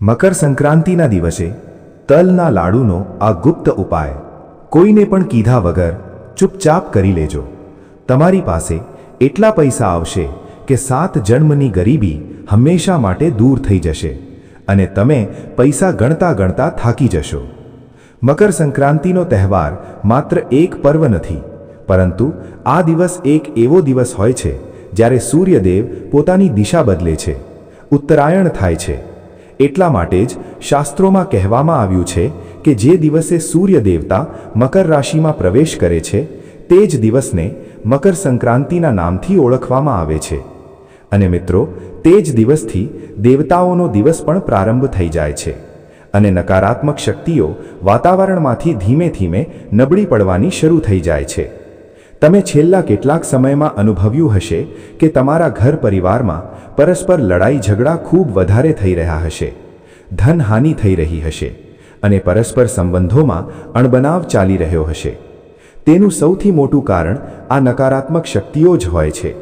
મકર સંક્રાંતિના દિવસે તલના લાડુનો આ ગુપ્ત ઉપાય. કોઈને પણ કીધા વગર ચૂપચાપ કરી લેજો. તમારી પાસે એટલા પૈસા આવશે કે સાત જન્મની ગરીબી હંમેશા માટે દૂર થઈ જશે અને તમે પૈસા ગણતા ગણતા થાકી જશો. મકર સંક્રાંતિનો તહેવાર માત્ર એક પર્વ નથી, પરંતુ આ દિવસ એક એવો દિવસ હોય છે જ્યારે સૂર્યદેવ પોતાની દિશા બદલે છે. ઉત્તરાયણ થાય છે. એટલા માટે જ શાસ્ત્રોમાં કહેવામાં આવ્યું છે કે જે દિવસે સૂર્ય દેવતા મકર રાશિમાં પ્રવેશ કરે છે, તે જ દિવસને મકર સંક્રાંતિના નામથી ઓળખવામાં આવે છે. અને મિત્રો, તે જ દિવસથી દેવતાઓનો દિવસ પણ પ્રારંભ થઈ જાય છે અને નકારાત્મક શક્તિઓ વાતાવરણમાંથી ધીમે ધીમે નબળી પડવાની શરૂ થઈ જાય છે. તમે છેલ્લા કેટલાક સમયમાં અનુભવ્યું હશે કે તમારા ઘર પરિવારમાં પરસ્પર લડાઈ ઝઘડા ખૂબ વધારે થઈ રહ્યા હશે, ધનહાનિ થઈ રહી હશે અને પરસ્પર સંબંધોમાં અણબનાવ ચાલી રહ્યો હશે. તેનું સૌથી મોટું કારણ આ નકારાત્મક શક્તિઓ જ હોય છે,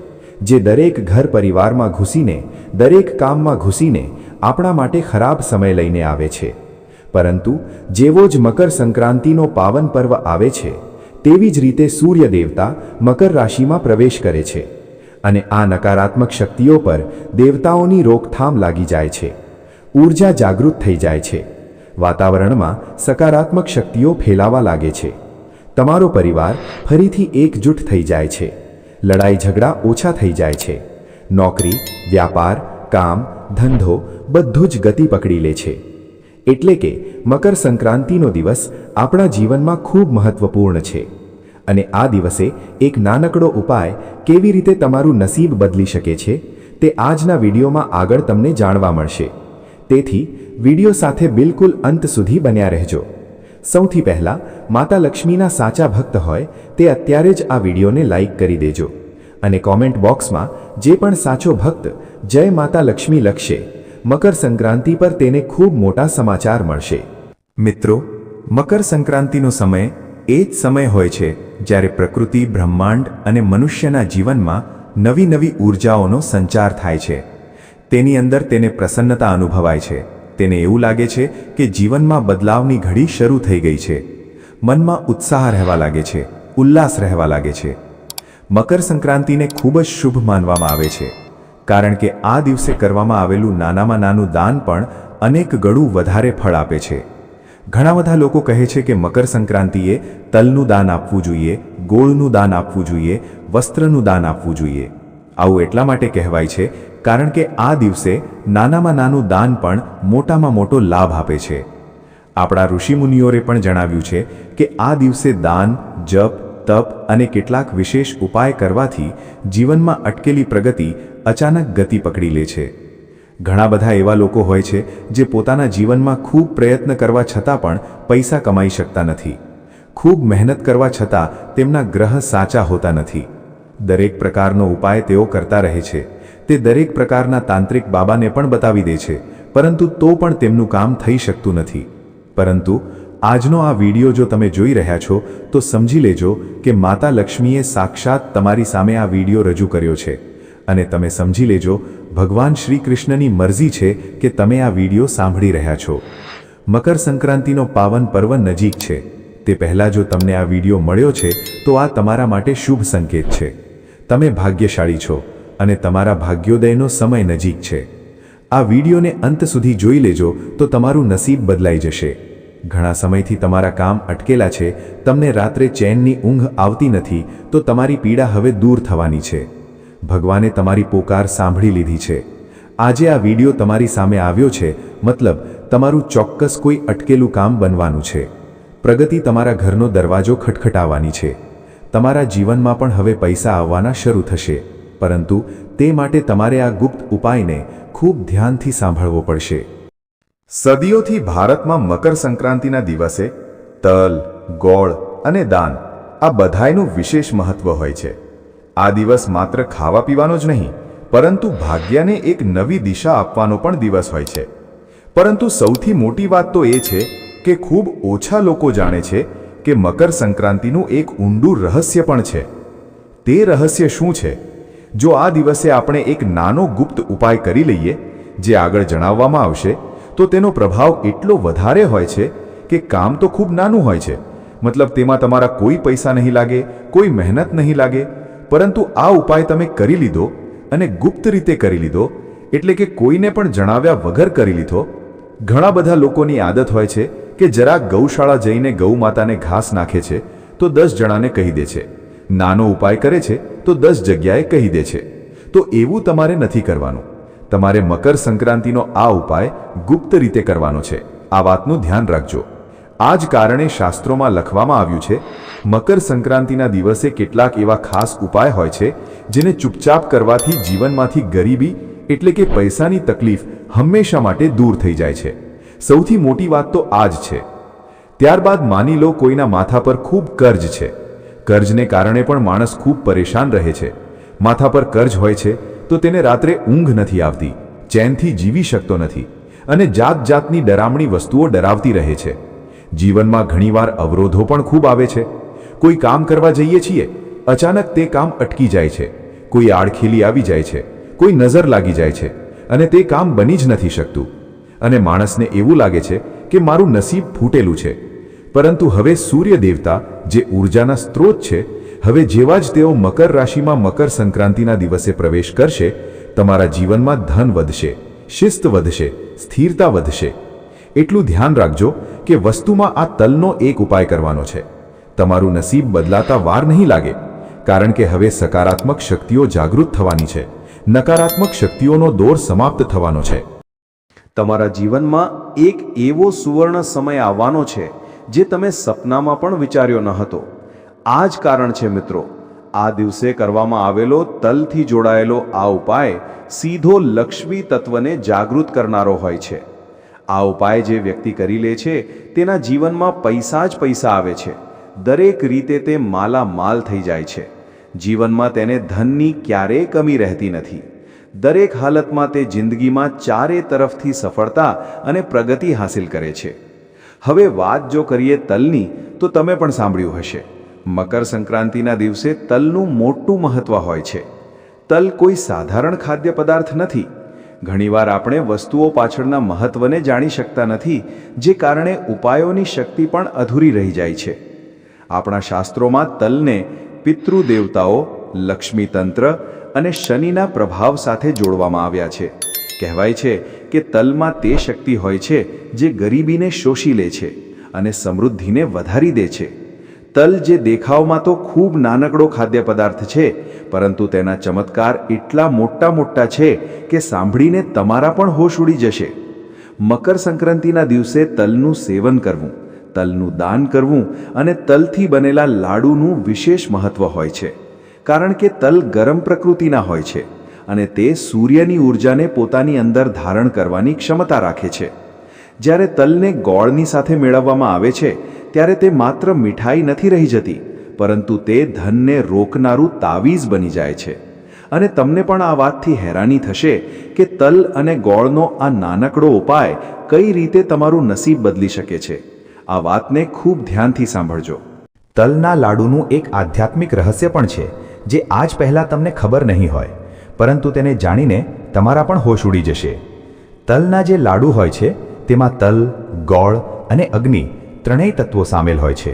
જે દરેક ઘર પરિવારમાં ઘૂસીને, દરેક કામમાં ઘૂસીને આપણા માટે ખરાબ સમય લઈને આવે છે. પરંતુ જેવો જ મકર સંક્રાંતિનો પાવન પર્વ આવે છે તેવી જ રીતે સૂર્ય દેવતા મકર રાશિમાં પ્રવેશ કરે છે અને આ નકારાત્મક શક્તિઓ પર દેવતાઓની રોકથામ લાગી જાય છે. ઊર્જા જાગૃત થઈ જાય છે. વાતાવરણમાં સકારાત્મક શક્તિઓ ફેલાવા લાગે છે. તમારો પરિવાર ફરીથી એકજૂટ થઈ જાય છે. લડાઈ ઝઘડા ઓછા થઈ જાય છે. નોકરી, વ્યાપાર, કામ, ધંધો બધું જ ગતિ પકડી લે છે. એટલે કે મકર સંક્રાંતિનો દિવસ આપણા જીવનમાં ખૂબ મહત્વપૂર્ણ છે. અને આ દિવસે એક નાનકડો ઉપાય કેવી રીતે તમારું નસીબ બદલી શકે છે તે આજના વિડીયોમાં આગળ તમને જાણવા મળશે. તેથી, વીડિયો સાથે બિલકુલ અંત સુધી બન્યા રહેજો. સૌથી પહેલાં, માતા લક્ષ્મીના સાચા ભક્ત હોય તે અત્યારે જ આ વિડીયોને લાઈક કરી દેજો. અને કોમેન્ટ બોક્સમાં જે પણ સાચો ભક્ત જય માતા લક્ષ્મી લખશે. મકર સંક્રાંતિ પર તેને ખૂબ મોટા સમાચાર મળશે. મિત્રો, મકર સંક્રાંતિનો સમય એ જ સમય હોય છે જ્યારે પ્રકૃતિ બ્રહ્માંડ અને મનુષ્યના જીવનમાં નવી નવી ઊર્જાઓનો સંચાર થાય છે. તેની અંદર તેને પ્રસન્નતા અનુભવાય છે. તેને એવું લાગે છે કે જીવનમાં બદલાવની ઘડી શરૂ થઈ ગઈ છે. મનમાં ઉત્સાહ રહેવા લાગે છે, ઉલ્લાસ રહેવા લાગે છે. મકર સંક્રાંતિને ખૂબ જ શુભ માનવામાં આવે છે. કારણ કે આ દિવસે કરવામાં આવેલું નાનામાં નાનું દાન પણ અનેક ગળું વધારે ફળ આપે છે. ઘણા બધા લોકો કહે છે કે મકર સંક્રાંતિએ તલનું દાન આપવું જોઈએ, ગોળનું દાન આપવું જોઈએ, વસ્ત્રનું દાન આપવું જોઈએ. આવું એટલા માટે કહેવાય છે કારણ કે આ દિવસે નાનામાં નાનું દાન પણ મોટામાં મોટો લાભ આપે છે. આપણા ઋષિમુનિઓએ પણ જણાવ્યું છે કે આ દિવસે દાન, જપ તપ અને કેટલાક વિશેષ ઉપાય કરવાથી જીવનમાં અટકેલી પ્રગતિ અચાનક ગતિ પકડી લે છે. ઘણા બધા એવા લોકો હોય છે જે પોતાના જીવનમાં ખૂબ પ્રયત્ન કરવા છતાં પણ પૈસા કમાઈ શકતા નથી. ખૂબ મહેનત કરવા છતાં તેમના ગ્રહ સાચા હોતા નથી. દરેક પ્રકારનો ઉપાય તેઓ કરતા રહે છે. તે દરેક પ્રકારના તાંત્રિક બાબાને પણ બતાવી દે છે, પરંતુ તો પણ તેમનું કામ થઈ શકતું નથી. પરંતુ આજનો આ વીડિયો જો તમે જોઈ રહ્યા છો, તો સમજી લેજો કે માતા લક્ષ્મીએ સાક્ષાત તમારી સામે આ વીડિયો રજૂ કર્યો છે. અને તમે સમજી લેજો, ભગવાન શ્રી કૃષ્ણની મરજી છે કે તમે આ વીડિયો સાંભળી રહ્યા છો. મકર સંક્રાંતિનો પાવન પર્વ નજીક છે. તે પહેલાં જો તમને આ વીડિયો મળ્યો છે, તો આ તમારા માટે શુભ સંકેત છે. તમે ભાગ્યશાળી છો અને તમારા ભાગ્યોદયનો સમય નજીક છે. આ વિડીયોને અંત સુધી જોઈ લેજો, તો તમારું નસીબ બદલાઈ જશે. ઘણા સમયથી તમારા કામ અટકેલા છે, તમને રાત્રે ચેનની ઊંઘ આવતી નથી, તો તમારી પીડા હવે દૂર થવાની છે. ભગવાને તમારી પોકાર સાંભળી લીધી છે. આજે આ વીડિયો તમારી સામે આવ્યો છે, મતલબ તમારું ચોક્કસ કોઈ અટકેલું કામ બનવાનું છે. પ્રગતિ તમારા ઘરનો દરવાજો ખટખટાવવાની છે. તમારા જીવનમાં પણ હવે પૈસા આવવાના શરૂ થશે. પરંતુ તે માટે તમારે આ ગુપ્ત ઉપાયને ખૂબ ધ્યાનથી સાંભળવો પડશે. સદીઓથી ભારતમાં મકર સંક્રાંતિના દિવસે તલ, ગોળ અને દાન આ બધાયનું વિશેષ મહત્વ હોય છે. આ દિવસ માત્ર ખાવા પીવાનો જ નહીં, પરંતુ ભાગ્યને એક નવી દિશા આપવાનો પણ દિવસ હોય છે. પરંતુ સૌથી મોટી વાત તો એ છે કે ખૂબ ઓછા લોકો જાણે છે કે મકર સંક્રાંતિનું એક ઊંડું રહસ્ય પણ છે. તે રહસ્ય શું છે? જો આ દિવસે આપણે એક નાનો ગુપ્ત ઉપાય કરી લઈએ, જે આગળ જણાવવામાં આવશે તો તેનો પ્રભાવ એટલો વધારે હોય છે કે કામ તો ખૂબ નાનું હોય છે. મતલબ તેમાં તમારા કોઈ પૈસા નહીં લાગે, કોઈ મહેનત નહીં લાગે, પરંતુ આ ઉપાય તમે કરી લીધો અને ગુપ્ત રીતે કરી લીધો, એટલે કે કોઈને પણ જણાવ્યા વગર કરી લીધો. ઘણા બધા લોકોની આદત હોય છે કે જરા ગૌશાળા જઈને ગૌ માતાને ઘાસ નાખે છે, તો દસ જણાને કહી દે છે. નાનો ઉપાય કરે છે, તો દસ જગ્યાએ કહી દે છે. તો એવું તમારે નથી કરવાનું. તમારે મકર સંક્રાંતિનો આ ઉપાય ગુપ્ત રીતે કરવાનો છે. આ વાતનું ધ્યાન રાખજો. આ જ કારણે શાસ્ત્રોમાં લખવામાં આવ્યું છે, મકર સંક્રાંતિના દિવસે કેટલાક એવા ખાસ ઉપાય હોય છે, જેને ચૂપચાપ કરવાથી જીવનમાંથી ગરીબી એટલે કે પૈસાની તકલીફ હંમેશા માટે દૂર થઈ જાય છે. સૌથી મોટી વાત તો આ જ છે. ત્યારબાદ માની લો કોઈના માથા પર ખૂબ કર્જ છે. કર્જને કારણે પણ માણસ ખૂબ પરેશાન રહે છે. માથા પર કર્જ હોય છે તો તેને રાત્રે ઊંઘ નથી આવતી, ચેનથી જીવી શકતો નથી અને જાત જાતની ડરામણી વસ્તુઓ ડરાવતી રહે છે. જીવનમાં ઘણીવાર અવરોધો પણ ખૂબ આવે છે. કોઈ કામ કરવા જઈએ છીએ, અચાનક તે કામ અટકી જાય છે. કોઈ આડખીલી આવી જાય છે, કોઈ નજર લાગી જાય છે અને તે કામ બની જ નથી શકતું. અને માણસને એવું લાગે છે કે મારું નસીબ ફૂટેલું છે. પરંતુ હવે સૂર્ય દેવતા જે ઉર્જાના સ્ત્રોત છે હવે જેવા જ તેઓ મકર રાશિમાં મકર સંક્રાંતિના દિવસે પ્રવેશ કરશે, તમારા જીવનમાં ધન વધશે, શિસ્ત વધશે, સ્થિરતા વધશે. એટલું ધ્યાન રાખજો કે વસ્તુમાં આ તલનો એક ઉપાય કરવાનો છે. તમારું નસીબ બદલાતા વાર નહીં લાગે, કારણ કે હવે સકારાત્મક શક્તિઓ જાગૃત થવાની છે. નકારાત્મક શક્તિઓનો દોર સમાપ્ત થવાનો છે. તમારા જીવનમાં એક એવો સુવર્ણ સમય આવવાનો છે, જે તમે સપનામાં પણ વિચાર્યો ન હતો. આ જ કારણ છે મિત્રો. આ દિવસે કરવામાં આવેલો તલથી જોડાયેલો આ ઉપાય સીધો લક્ષ્મી તત્વને જાગૃત કરનારો હોય છે. આ ઉપાય જે વ્યક્તિ કરી લે છે, તેના જીવનમાં પૈસા જ પૈસા આવે છે. દરેક રીતે તે માલામાલ થઈ જાય છે. જીવનમાં તેને ધનની ક્યારેય કમી રહેતી નથી. દરેક હાલતમાં તે જિંદગીમાં ચારે તરફથી સફળતા અને પ્રગતિ હાંસિલ કરે છે. હવે વાત જો કરીએ તલની, તો તમે પણ સાંભળ્યું હશે. મકર સંક્રાંતિના દિવસે તલનું મોટું મહત્વ હોય છે. તલ કોઈ સાધારણ ખાદ્ય પદાર્થ નથી. ઘણીવાર આપણે વસ્તુઓ પાછળના મહત્વને જાણી શકતા નથી, જે કારણે ઉપાયોની શક્તિ પણ અધૂરી રહી જાય છે. આપણા શાસ્ત્રોમાં તલને પિતૃદેવતાઓ લક્ષ્મી તંત્ર અને શનિના પ્રભાવ સાથે જોડવામાં આવ્યા છે. કહેવાય છે કે તલમાં તે શક્તિ હોય છે, જે ગરીબીને શોષી લે છે અને સમૃદ્ધિને વધારી દે છે. તલ જે દેખાવમાં તો ખૂબ નાનકડો ખાદ્ય પદાર્થ છે, પરંતુ તેના ચમત્કાર એટલા મોટા મોટા છે કે સાંભળીને તમારા પણ હોશ ઉડી જશે. મકર સંક્રાંતિના દિવસે તલનું સેવન કરવું, તલનું દાન કરવું અને તલથી બનેલા લાડુનું વિશેષ મહત્વ હોય છે, કારણ કે તલ ગરમ પ્રકૃતિના હોય છે અને તે સૂર્યની ઊર્જાને પોતાની અંદર ધારણ કરવાની ક્ષમતા રાખે છે. જ્યારે તલને ગોળની સાથે મેળવવામાં આવે છે ત્યારે તે માત્ર મીઠાઈ નથી રહી જતી, પરંતુ તે ધનને રોકનારું તાવીઝ બની જાય છે. અને તમને પણ આ વાતથી હેરાની થશે કે તલ અને ગોળનો આ નાનકડો ઉપાય કઈ રીતે તમારું નસીબ બદલી શકે છે. આ વાતને ખૂબ ધ્યાનથી સાંભળજો. તલના લાડુનું એક આધ્યાત્મિક રહસ્ય પણ છે, જે આજ પહેલાં તમને ખબર નહીં હોય, પરંતુ તેને જાણીને તમારા પણ હોશ ઉડી જશે. તલના જે લાડુ હોય છે, તેમાં તલ, ગોળ અને અગ્નિ ત્રણેય તત્વો સામેલ હોય છે,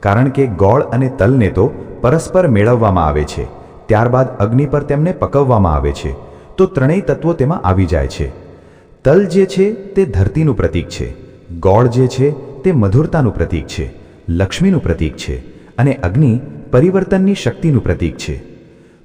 કારણ કે ગોળ અને તલને તો પરસ્પર મેળવવામાં આવે છે, ત્યારબાદ અગ્નિ પર તેમને પકવવામાં આવે છે, તો ત્રણેય તત્વો તેમાં આવી જાય છે. તલ જે છે તે ધરતીનું પ્રતીક છે, ગોળ જે છે તે મધુરતાનું પ્રતીક છે, લક્ષ્મીનું પ્રતીક છે, અને અગ્નિ પરિવર્તનની શક્તિનું પ્રતીક છે.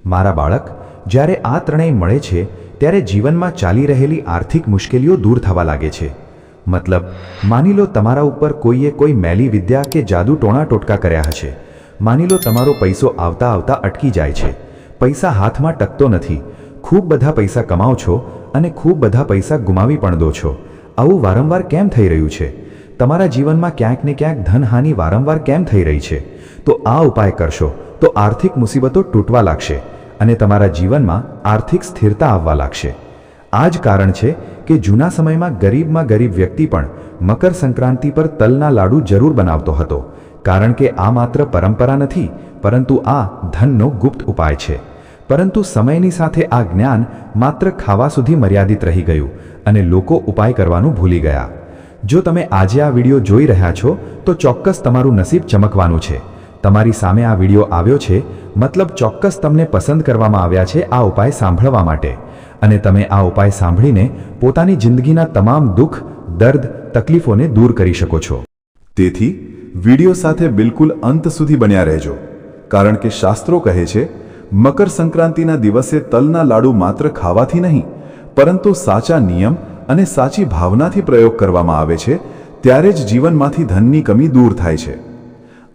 મારા બાળક, જ્યારે આ ત્રણેય મળે છે, ત્યારે જીવનમાં ચાલી રહેલી આર્થિક મુશ્કેલીઓ દૂર થવા લાગે છે. મતલબ, માની લો તમારા ઉપર કોઈએ કોઈ મેલી વિદ્યા કે જાદુ ટોણા ટોટકા કર્યા હશે. માની લો તમારો પૈસો આવતા આવતા અટકી જાય છે. પૈસા હાથમાં ટકતો નથી. ખૂબ બધા પૈસા કમાઓ છો અને ખૂબ બધા પૈસા ગુમાવી પણ દો છો. આવું વારંવાર કેમ થઈ રહ્યું છે? તમારા જીવનમાં ક્યાંક ને ક્યાંક ધનહાનિ વારંવાર કેમ થઈ રહી છે? તો આ ઉપાય કરશો, તો આર્થિક મુસીબતો તૂટવા લાગશે અને તમારા જીવનમાં આર્થિક સ્થિરતા આવવા લાગશે. આ જ કારણ છે કે જૂના સમયમાં ગરીબમાં ગરીબ વ્યક્તિ પણ મકર સંક્રાંતિ પર તલના લાડુ જરૂર બનાવતો હતો. કારણ કે આ માત્ર પરંપરા નથી, પરંતુ આ ધનનો ગુપ્ત ઉપાય છે. પરંતુ સમયની સાથે આ જ્ઞાન માત્ર ખાવા સુધી મર્યાદિત રહી ગયું અને લોકો ઉપાય કરવાનું ભૂલી ગયા. જો તમે આજે આ વીડિયો જોઈ રહ્યા છો, તો ચોક્કસ તમારું નસીબ ચમકવાનું છે. તમારી સામે આ વીડિયો આવ્યો છે, મતલબ ચોક્કસ તમને પસંદ કરવામાં આવ્યા છે આ ઉપાય સાંભળવા માટે. અને તમે આ ઉપાય સાંભળીને પોતાની જિંદગીના તમામ દુઃખ, દર્દ, તકલીફોને દૂર કરી શકો છો. તેથી, વીડિયો સાથે બિલકુલ અંત સુધી બન્યા રહેજો. કારણ કે શાસ્ત્રો કહે છે, મકર સંક્રાંતિના દિવસે તલના લાડુ માત્ર ખાવાથી નહીં, પરંતુ સાચા નિયમ અને સાચી ભાવનાથી પ્રયોગ કરવામાં આવે છે, ત્યારે જ જીવનમાંથી ધનની કમી દૂર થાય છે.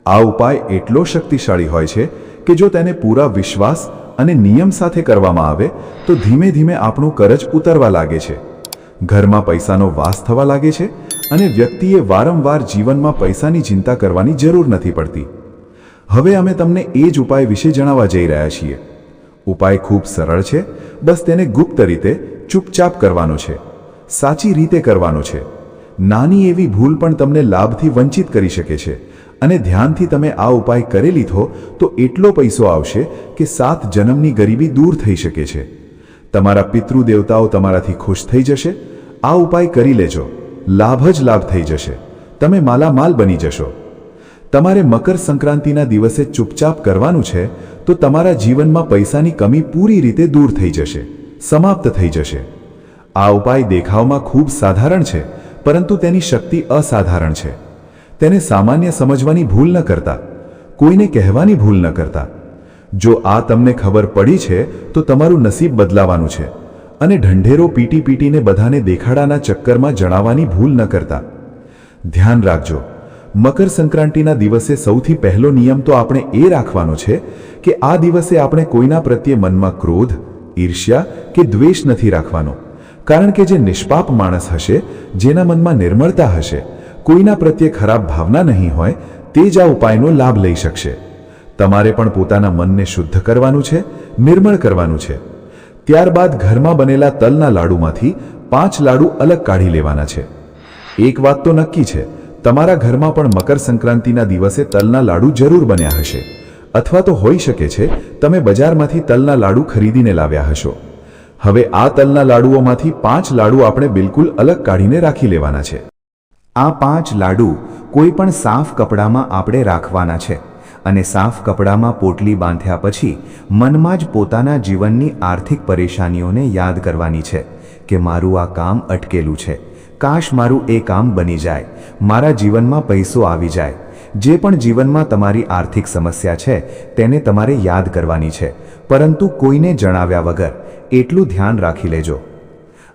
આ ઉપાય એટલો શક્તિશાળી હોય છે કે જો તેને પૂરા વિશ્વાસ અને નિયમ સાથે કરવામાં આવે, તો ધીમે ધીમે આપણું કરજ ઉતરવા લાગે છે. ઘરમાં પૈસાનો વાસ થવા લાગે છે અને વ્યક્તિએ વારંવાર જીવનમાં પૈસાની ચિંતા કરવાની જરૂર નથી પડતી. હવે અમે તમને એ જ ઉપાય વિશે જણાવવા જઈ રહ્યા છીએ. ઉપાય ખૂબ સરળ છે, બસ તેને ગુપ્ત રીતે ચૂપચાપ કરવાનો છે, સાચી રીતે કરવાનો છે. નાની એવી ભૂલ પણ તમને લાભથી વંચિત કરી શકે છે. અને ધ્યાનથી તમે આ ઉપાય કરી લીધો, તો એટલો પૈસો આવશે કે સાત જન્મની ગરીબી દૂર થઈ શકે છે. તમારા પિતૃ દેવતાઓ તમારાથી ખુશ થઈ જશે. આ ઉપાય કરી લેજો. લાભ જ લાભ થઈ જશે. તમે માલામાલ બની જશો. તમારે મકર સંક્રાંતિના દિવસે ચૂપચાપ કરવાનું છે, તો તમારા જીવનમાં પૈસાની કમી પૂરી રીતે દૂર થઈ જશે. સમાપ્ત થઈ જશે. આ ઉપાય દેખાવમાં ખૂબ સાધારણ છે, પરંતુ તેની શક્તિ અસાધારણ છે. તેને સામાન્ય સમજવાની ભૂલ ન કરતા, કોઈને કહેવાની ભૂલ ન કરતા. જો આ તમને ખબર પડી છે, તો તમારું નસીબ બદલાવાનું છે અને ઢંઢેરો પીટી પીટીને બધાને દેખાડાના ચક્કરમાં જણાવવાની ભૂલ ન કરતા. ધ્યાન રાખજો, મકર સંક્રાંતિના દિવસે સૌથી પહેલો નિયમ તો આપણે એ રાખવાનો છે કે આ દિવસે આપણે કોઈના પ્રત્યે મનમાં ક્રોધ, ઈર્ષ્યા કે દ્વેષ નથી રાખવાનો. કારણ કે જે નિષ્પાપ માણસ હશે, જેના મનમાં નિર્મળતા હશે કોઈના પ્રત્યે ખરાબ ભાવના નહીં હોય, તે જ આ ઉપાયનો લાભ લઈ શકશે. તમારે પણ પોતાના મનને શુદ્ધ કરવાનું છે, નિર્મળ કરવાનું છે. ત્યારબાદ ઘરમાં બનેલા તલના લાડુમાંથી પાંચ લાડુ અલગ કાઢી લેવાના છે. એક વાત તો નક્કી છે, તમારા ઘરમાં પણ મકર સંક્રાંતિના દિવસે તલના લાડુ જરૂર બન્યા હશે. અથવા તો હોઈ શકે છે, તમે બજારમાંથી તલના લાડુ ખરીદીને લાવ્યા હશો. હવે આ તલના લાડુઓમાંથી પાંચ લાડુ આપણે બિલકુલ અલગ કાઢીને રાખી લેવાના છે. આ પાંચ લાડુ કોઈ પણ સાફ કપડામાં આપણે રાખવાના છે અને સાફ કપડામાં પોટલી બાંધ્યા પછી મનમાં જ પોતાના જીવનની આર્થિક પરેશાનીઓને યાદ કરવાની છે કે મારું આ કામ અટકેલું છે. કાશ મારું એ કામ બની જાય, મારા જીવનમાં પૈસો આવી જાય. જે પણ જીવનમાં તમારી આર્થિક સમસ્યા છે તેને તમારે યાદ કરવાની છે. પરંતુ કોઈને જણાવ્યા વગર એટલું ધ્યાન રાખી લેજો.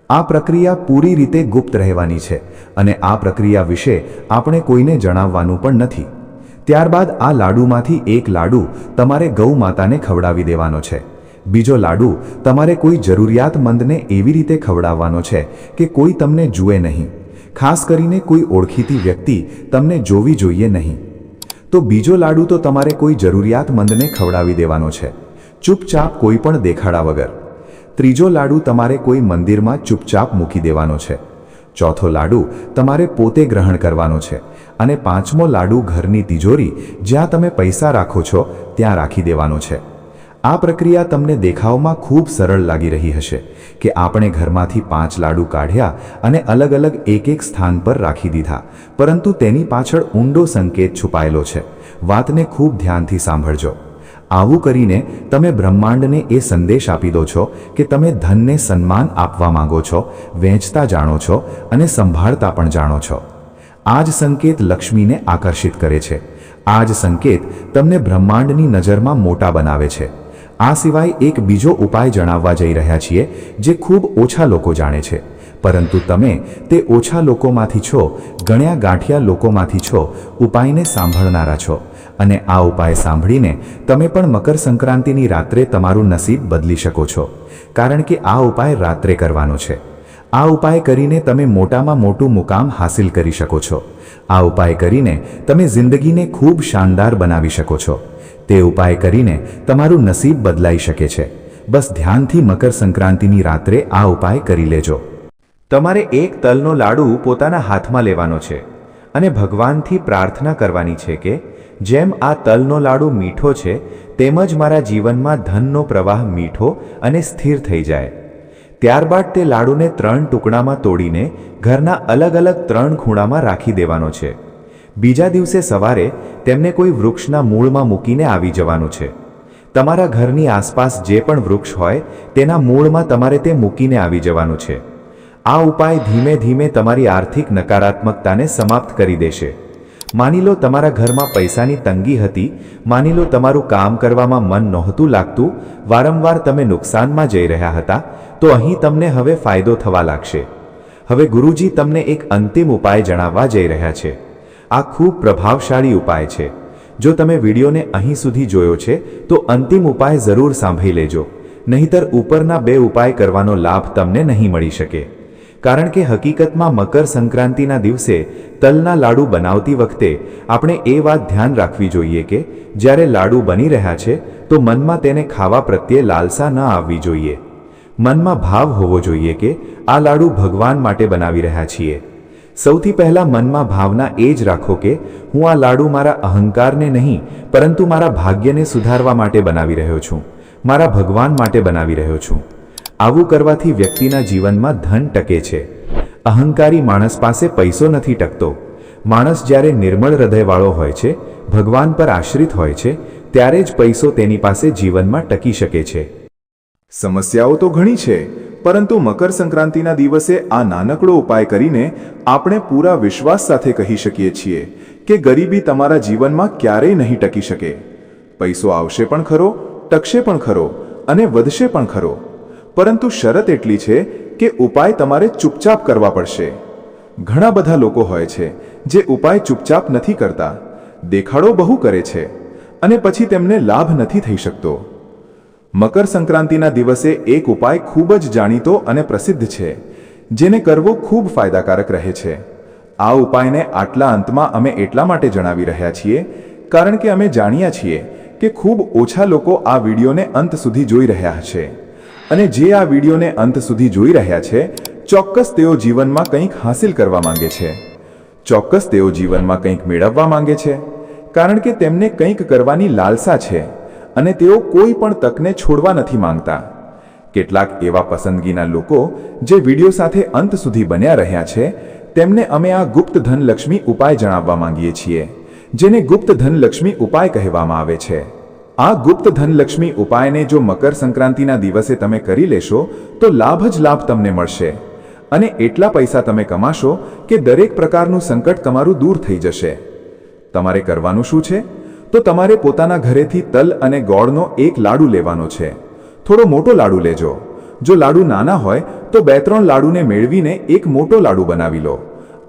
આ પ્રક્રિયા પૂરી રીતે ગુપ્ત રહેવાની છે અને આ પ્રક્રિયા વિશે આપણે કોઈને જણાવવાનું પણ નથી. ત્યારબાદ આ લાડુમાંથી એક લાડુ તમારે ગૌ માતાને ખવડાવી દેવાનો છે. બીજો લાડુ તમારે કોઈ જરૂરિયાતમંદને એવી રીતે ખવડાવવાનો છે કે કોઈ તમને જુએ નહીં. ખાસ કરીને કોઈ ઓળખીતી વ્યક્તિ તમને જોવી જોઈએ નહીં. તો બીજો લાડુ તો તમારે કોઈ જરૂરિયાતમંદને ખવડાવી દેવાનો છે. ચૂપચાપ કોઈ પણ દેખાડા વગર. ત્રીજો લાડુ તમારે કોઈ મંદિરમાં ચૂપચાપ મૂકી દેવાનો છે. ચોથો લાડુ તમારે પોતે ગ્રહણ કરવાનો છે અને પાંચમો લાડુ ઘરની તિજોરી જ્યાં તમે પૈસા રાખો છો ત્યાં રાખી દેવાનો છે. આ પ્રક્રિયા તમને દેખાવમાં ખૂબ સરળ લાગી રહી હશે કે આપણે ઘરમાંથી પાંચ લાડુ કાઢ્યા અને અલગ અલગ એક એક સ્થાન પર રાખી દીધા, પરંતુ તેની પાછળ ઊંડો સંકેત છુપાયેલો છે. વાતને ખૂબ ધ્યાનથી સાંભળજો. આવું કરીને તમે બ્રહ્માંડને એ સંદેશ આપી દો છો કે તમે ધનને સન્માન આપવા માંગો છો વહેંચતા જાણો છો અને સંભાળતા પણ જાણો છો. આ જ સંકેત લક્ષ્મીને આકર્ષિત કરે છે. આ જ સંકેત તમને બ્રહ્માંડની નજરમાં મોટા બનાવે છે. આ સિવાય એક બીજો ઉપાય જણાવવા જઈ રહ્યા છીએ જે ખૂબ ઓછા લોકો જાણે છે. પરંતુ તમે તે ઓછા લોકોમાંથી છો, ગણ્યા ગાંઠિયા લોકોમાંથી છો, ઉપાયને સાંભળનારા છો. અને આ ઉપાય સાંભળીને તમે પણ મકર સંક્રાંતિની રાત્રે તમારું નસીબ બદલી શકો છો. કારણ કે આ ઉપાય રાત્રે કરવાનો છે. આ ઉપાય કરીને તમે મોટામાં મોટું મુકામ હાસિલ કરી શકો છો. આ ઉપાય કરીને તમે જિંદગીને ખૂબ શાનદાર બનાવી શકો છો. તે ઉપાય કરીને તમારું નસીબ બદલાઈ શકે છે. બસ ધ્યાનથી મકર સંક્રાંતિની રાત્રે આ ઉપાય કરી લેજો. તમારે એક તલનો લાડુ પોતાના હાથમાં લેવાનો છે અને ભગવાનથી પ્રાર્થના કરવાની છે કે જેમ આ તલનો લાડુ મીઠો છે, તેમ જ મારા જીવનમાં ધનનો પ્રવાહ મીઠો અને સ્થિર થઈ જાય. ત્યારબાદ તે લાડુને ત્રણ ટુકડામાં તોડીને ઘરના અલગ અલગ ત્રણ ખૂણામાં રાખી દેવાનો છે. બીજા દિવસે સવારે તેમને કોઈ વૃક્ષના મૂળમાં મૂકીને આવી જવાનું છે. તમારા ઘરની આસપાસ જે પણ વૃક્ષ હોય, તેના મૂળમાં તમારે તે મૂકીને આવી જવાનું છે. આ ઉપાય ધીમે ધીમે તમારી આર્થિક નકારાત્મકતાને સમાપ્ત કરી દેશે. માની લો તમારા ઘરમાં પૈસાની તંગી હતી, માની લો તમારું કામ કરવામાં મન નહોતું લાગતું, વારંવાર તમે નુકસાનમાં જઈ રહ્યા હતા, તો અહીં તમને હવે ફાયદો થવા લાગશે. હવે ગુરુજી તમને એક અંતિમ ઉપાય જણાવવા જઈ રહ્યા છે. આ ખૂબ પ્રભાવશાળી ઉપાય છે. જો તમે વિડીયોને અહીં સુધી જોયો છે, તો અંતિમ ઉપાય જરૂર સાંભળી લેજો. નહીંતર ઉપરના બે ઉપાય કરવાનો લાભ તમને નહીં મળી શકે. કારણ કે હકીકતમાં મકર સંક્રાંતિના દિવસે તલના લાડુ બનાવતી વખતે આપણે એ વાત ધ્યાન રાખવી જોઈએ કે જ્યારે લાડુ બની રહ્યા છે, તો મનમાં તેને ખાવા પ્રત્યે લાલસા ન આવવી જોઈએ. મનમાં ભાવ હોવો જોઈએ કે આ લાડુ ભગવાન માટે બનાવી રહ્યા છીએ. સૌથી પહેલાં મનમાં ભાવના એ જ રાખો કે હું આ લાડુ મારા અહંકારને નહીં, પરંતુ મારા ભાગ્યને સુધારવા માટે બનાવી રહ્યો છું. મારા ભગવાન માટે બનાવી રહ્યો છું. આવું કરવાથી વ્યક્તિના જીવનમાં ધન ટકે છે. અહંકારી માણસ પાસે પૈસો નથી ટકતો. માણસ જ્યારે નિર્મળ હૃદયવાળો હોય છે, ભગવાન પર આશ્રિત હોય છે, ત્યારે જ પૈસો તેની પાસે જીવનમાં ટકી શકે છે. સમસ્યાઓ તો ઘણી છે, પરંતુ મકર સંક્રાંતિના દિવસે આ નાનકડો ઉપાય કરીને આપણે પૂરા વિશ્વાસ સાથે કહી શકીએ છીએ કે ગરીબી તમારા જીવનમાં ક્યારેય નહીં ટકી શકે. પૈસો આવશે પણ ખરો, ટકશે પણ ખરો અને વધશે પણ ખરો. પરંતુ શરત એટલી છે કે ઉપાય તમારે ચૂપચાપ કરવા પડશે. ઘણા બધા લોકો હોય છે જે ઉપાય ચૂપચાપ નથી કરતા. દેખાડો બહુ કરે છે અને પછી તેમને લાભ નથી થઈ શકતો. મકર સંક્રાંતિના દિવસે એક ઉપાય ખૂબ જ જાણીતો અને પ્રસિદ્ધ છે, જેને કરવો ખૂબ ફાયદાકારક રહે છે. આ ઉપાયને આટલા અંતમાં અમે એટલા માટે જણાવી રહ્યા છીએ, કારણ કે અમે જાણ્યા છીએ કે ખૂબ ઓછા લોકો આ વિડીયોને અંત સુધી જોઈ રહ્યા છે. અને જે આ વિડીયોને અંત સુધી જોઈ રહ્યા છે, ચોક્કસ તેઓ જીવનમાં કંઈક હાંસિલ કરવા માંગે છે. ચોક્કસ તેઓ જીવનમાં કંઈક મેળવવા માંગે છે, કારણ કે તેમને કંઈક કરવાની લાલસા છે અને તેઓ કોઈ પણ તકને છોડવા નથી માંગતા. કેટલાક એવા પસંદગીના લોકો જે વીડિયો સાથે અંત સુધી બન્યા રહ્યા છે, તેમને અમે આ ગુપ્ત ધનલક્ષ્મી ઉપાય જણાવવા માંગીએ છીએ, જેને ગુપ્ત ધનલક્ષ્મી ઉપાય કહેવામાં આવે છે. આ ગુપ્ત ધનલક્ષ્મી ઉપાયને જો મકર સંક્રાંતિના દિવસે તમે કરી લેશો, તો લાભ જ લાભ તમને મળશે. અને એટલા પૈસા તમે કમાશો કે દરેક પ્રકારનું સંકટ તમારું દૂર થઈ જશે. તમારે કરવાનું શું છે? તો તમારે પોતાના ઘરેથી તલ અને ગોળનો એક લાડુ લેવાનો છે. થોડો મોટો લાડુ લેજો. જો લાડુ નાના હોય, તો બે ત્રણ લાડુને મેળવીને એક મોટો લાડુ બનાવી લો.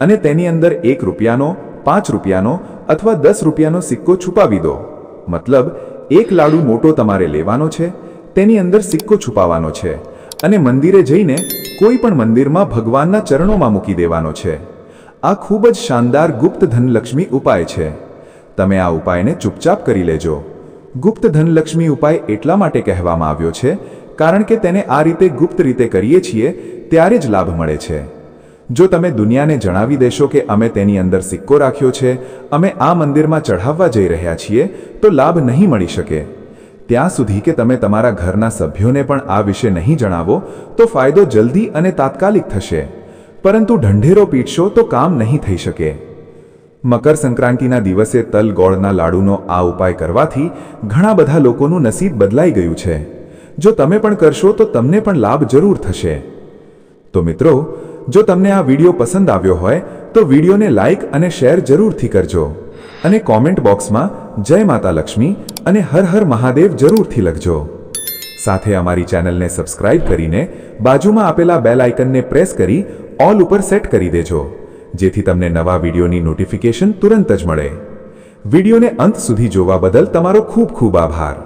અને તેની અંદર એક રૂપિયાનો, પાંચ રૂપિયાનો અથવા દસ રૂપિયાનો સિક્કો છુપાવી દો. મતલબ એક લાડુ મોટો તમારે લેવાનો છે, તેની અંદર સિક્કો છુપાવવાનો છે અને મંદિરે જઈને કોઈ પણ મંદિરમાં ભગવાનના ચરણોમાં મૂકી દેવાનો છે. આ ખૂબ જ શાનદાર ગુપ્ત ધનલક્ષ્મી ઉપાય છે. તમે આ ઉપાયને ચૂપચાપ કરી લેજો. ગુપ્ત ધનલક્ષ્મી ઉપાય એટલા માટે કહેવામાં આવ્યો છે, કારણ કે તેને આ રીતે ગુપ્ત રીતે કરીએ છીએ, ત્યારે જ લાભ મળે છે. જો તમે દુનિયાને જણાવી દેશો કે અમે તેની અંદર સિક્કો રાખ્યો છે, અમે આ મંદિરમાં ચઢાવવા જઈ રહ્યા છીએ, તો લાભ નહીં મળી શકે. ત્યાં સુધી કે તમે તમારા ઘરના સભ્યોને પણ આ વિશે નહીં જણાવો, તો ફાયદો જલ્દી અને તાત્કાલિક થશે. પરંતુ ઢંઢેરો પીટશો તો કામ નહીં થઈ શકે. મકર સંક્રાંતિના દિવસે તલ ગોળના લાડુનો આ ઉપાય કરવાથી ઘણા બધા લોકોનું નસીબ બદલાઈ ગયું છે. જો તમે પણ કરશો તો તમને પણ લાભ જરૂર થશે. તો મિત્રો જો તમને આ વીડિયો પસંદ આવ્યો હોય, તો વિડીયોને લાઇક અને શેર જરૂરથી કરજો. અને કોમેન્ટ બોક્સમાં જય માતા લક્ષ્મી અને હર હર મહાદેવ જરૂરથી લખજો. સાથે અમારી ચેનલને સબસ્ક્રાઇબ કરીને બાજુમાં આપેલા બેલ આઇકનને પ્રેસ કરી ઓલ ઉપર સેટ કરી દેજો, જેથી તમને નવા વિડીયોની નોટિફિકેશન તુરંત જ મળે. વિડીયોને અંત સુધી જોવા બદલ તમારો ખૂબ ખૂબ આભાર.